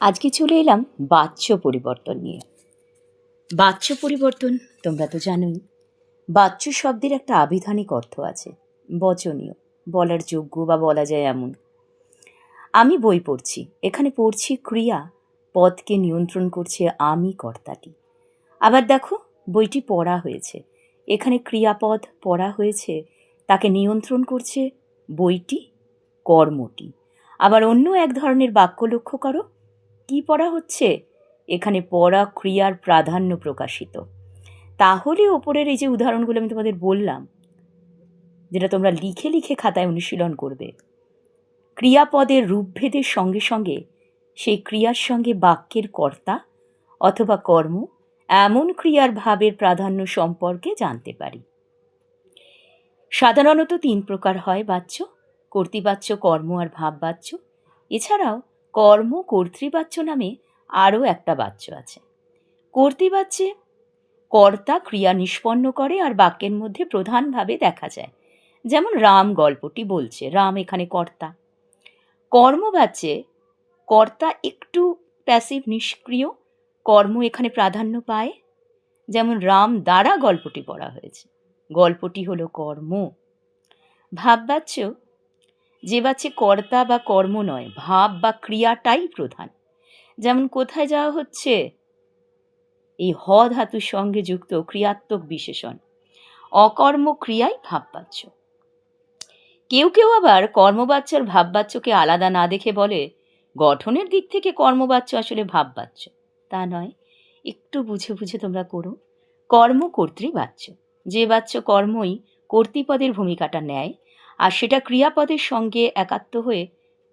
আজকে চলে এলাম বাচ্য পরিবর্তন নিয়ে। বাচ্য পরিবর্তন তোমরা তো জানোই। বাচ্য শব্দের একটা আবিধানিক অর্থ আছে বচনীয় বলার যোগ্য বা বলা যায় এমন। আমি বই পড়ছি এখানে পড়ছি ক্রিয়া পদকে নিয়ন্ত্রণ করছে আমি কর্তাটি। আবার দেখো বইটি পড়া হয়েছে এখানে ক্রিয়াপদ পড়া হয়েছে তাকে নিয়ন্ত্রণ করছে বইটি কর্মটি। আবার অন্য এক ধরনের বাক্য লক্ষ্য করো কি পড়া হচ্ছে? এখানে পড়া, ক্রিয়ার প্রাধান্য প্রকাশিত। তাহলে ওপরের এই যে উদাহরণগুলো আমি তোমাদের বললাম, যেটা তোমরা লিখে লিখে খাতায় অনুশীলন করবে, ক্রিয়াপদের রূপভেদের সঙ্গে সঙ্গে সেই ক্রিয়ার সঙ্গে বাক্যের কর্তা অথবা কর্ম এমন ক্রিয়ার ভাবের প্রাধান্য সম্পর্কে জানতে পারি। সাধারণত তিন প্রকার হয় বাচ্য, কর্তৃবাচ্য, কর্ম আর ভাববাচ্য। এছাড়াও কর্ম কর্তৃবাচ্য নামে আরও একটা বাচ্য আছে। কর্তৃবাচ্যে কর্তা ক্রিয়া নিষ্পন্ন করে আর বাক্যের মধ্যে প্রধানভাবে দেখা যায়। যেমন রাম গল্পটি বলছে, রাম এখানে কর্তা। কর্মবাচ্যে কর্তা একটু প্যাসিভ নিষ্ক্রিয়, কর্ম এখানে প্রাধান্য পায়। যেমন রাম দ্বারা গল্পটি পড়া হয়েছে, গল্পটি হলো কর্ম। ভাববাচ্য যে বাচ্চে কর্তা বা কর্ম নয়, ভাব বা ক্রিয়াটাই প্রধান। যেমন কোথায় যাওয়া হচ্ছে? এই হ ধাতুর সঙ্গে যুক্ত ক্রিয়াত্মক বিশেষণ। অকর্ম ক্রিয়াই ভাববাচ্য। কেউ কেউ আবার কর্মবাচ্যর ভাববাচ্যকে আলাদা না দেখে বলে, গঠনের দিক থেকে কর্মবাচ্য আসলে ভাববাচ্য। তা নয়, একটু বুঝে বুঝে তোমরা করো। কর্ম কর্তৃবাচ্য। যে বাচ্য কর্মই কর্তৃপদের ভূমিকাটা নেয় সেটা ক্রিয়াপদের সঙ্গে একাত্ম হয়ে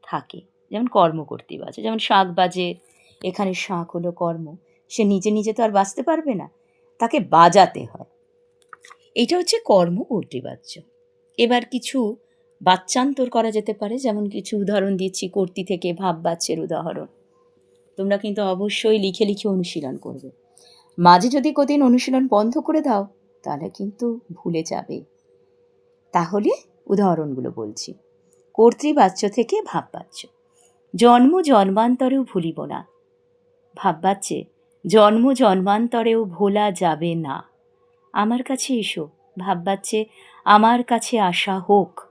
থাকে। যেমন কর্ম কর্তৃবাচ্য যেমন শাঁখ বাজে, এখানে শাঁখ হলো কর্ম। সে নিজে নিজে তো আর বাঁচতে পারবে না, তাকে বাজাতে হয়। এটা হচ্ছে কর্ম কর্তৃবাচ্য। এবার কিছু বাচ্চান্তর করা যেতে পারে, যেমন কিছু উদাহরণ দিচ্ছি কর্তৃ থেকে ভাববাচ্যের উদাহরণ। তোমরা কিন্তু অবশ্যই লিখে লিখে অনুশীলন করবে। মাঝে যদি কদিন অনুশীলন বন্ধ করে দাও, তাহলে কিন্তু ভুলে যাবে। তাহলে উদাহরণগুলো বলছি। কর্তৃবাচ্য থেকে ভাববাচ্য। জন্ম জন্মান্তরেও ভুলিব না। ভাববাচ্যে, জন্ম জন্মান্তরেও ভোলা যাবে না। আমার কাছে এসো, ভাববাচ্যে, আমার কাছে আসা হোক।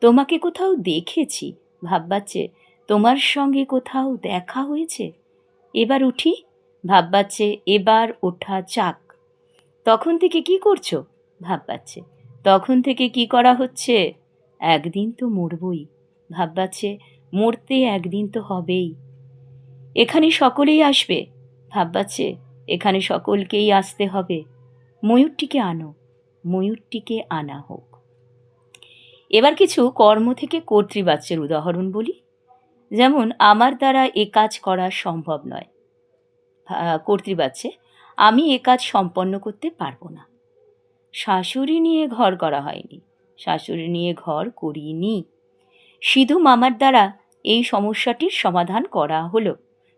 তোমাকে কোথাও দেখেছি, ভাববাচ্যে, তোমার সঙ্গে কোথাও দেখা হয়েছে? এবার উঠি, ভাববাচ্যে, এবার ওঠা চাক তখন থেকে কি করছ, ভাববাচ্যে? তখন থেকে কি করা হচ্ছে? একদিন তো মরবই। ভাববাচ্ছে মরতে একদিন তো হবেই। এখানে সকলেই আসবে। ভাববাচ্ছে এখানে সকলকেই আসতে হবে। ময়ূরটিকে আনো, ময়ূরটিকে আনা হোক। এবার কিছু কর্ম থেকে কর্তৃবাচ্যের উদাহরণ বলি। যেমন, আমার দ্বারা এ কাজ করা সম্ভব নয়। কর্তৃবাচ্যে, আমি এ কাজ সম্পন্ন করতে পারব না। শাশুড়ি নিয়ে ঘর করা হয়নি। শাশুড়ি নিয়ে ঘর করিনি। সিধু মামার দ্বারা এই সমস্যাটির সমাধান করা হলো।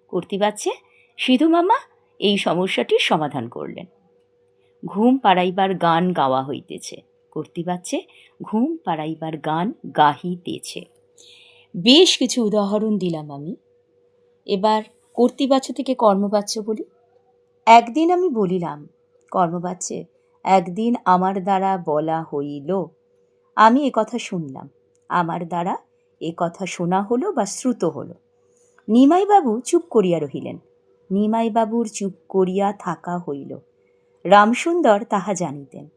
কর্তৃবাচ্যে সিধু মামা এই সমস্যাটির সমাধান করলেন। ঘুম পাড়াইবার গান গাওয়া হইতেছে। কর্তৃবাচ্যে ঘুম পাড়াইবার গান গাহিতেছে। বেশ কিছু উদাহরণ দিলাম আমি। এবার কর্তৃবাচ্য থেকে কর্মবাচ্য বলি। একদিন আমি বলিলাম কর্মবাচ্যে একদিন আমার দ্বারা বলা হইল, আমি এ কথা শুনলাম। আমার দ্বারা এ কথা শোনা হলো বা শ্রুত হলো। নিমাইবাবু চুপ করিয়া রহিলেন। নিমাইবাবুর চুপ করিয়া থাকা হইল। রামসুন্দর তাহা জানিতেন।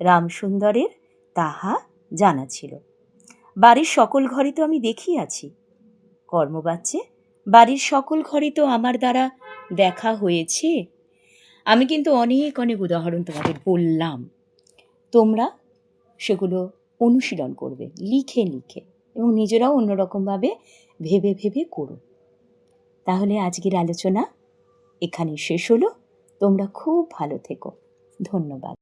রামসুন্দরের তাহা জানা ছিল। বাড়ির সকল ঘরে তো আমি দেখিয়াছি। কর্মবাচ্যে বাড়ির সকল ঘরে তো আমার দ্বারা দেখা হয়েছে আমি কিন্তু অনেক অনেক উদাহরণ তোমাদের বললাম। তোমরা সেগুলো অনুশীলন করবে, লিখে লিখে এবং নিজেরাও অন্যরকমভাবে ভেবে ভেবে করো। তাহলে আজকের আলোচনা এখানে শেষ হলো। তোমরা খুব ভালো থেকো। ধন্যবাদ।